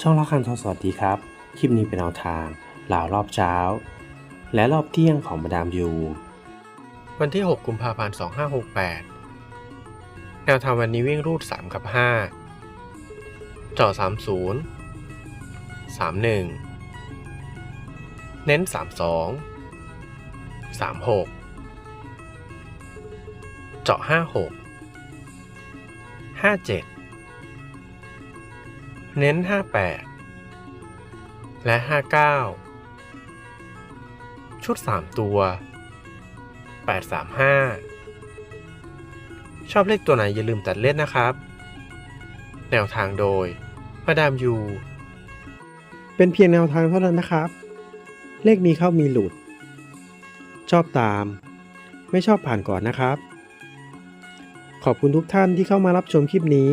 ช่องละคันทองสวัสดีครับ คลิปนี้เป็นแนวทางเหล่ารอบเช้า และรอบเที่ยงของมาดามยูวันที่ 6 กุมภาพันธ์ 2568 แนวทางวันนี้วิ่งรูด 3 กับ 5 จ่อ 30 31 เน้น 32 36 เจาะ 56 57 เน้น 58 และ 59 ชุด 3 ตัว 835 ชอบเลขตัวไหนอย่าลืมตัดเล่นนะครับ แนวทางโดยมาดามยู เป็นเพียงแนวทางเท่านั้นนะครับ เลขมีเข้ามีหลุด ชอบตาม ไม่ชอบผ่านก่อนนะครับ ขอบคุณทุกท่านที่เข้ามารับชมคลิปนี้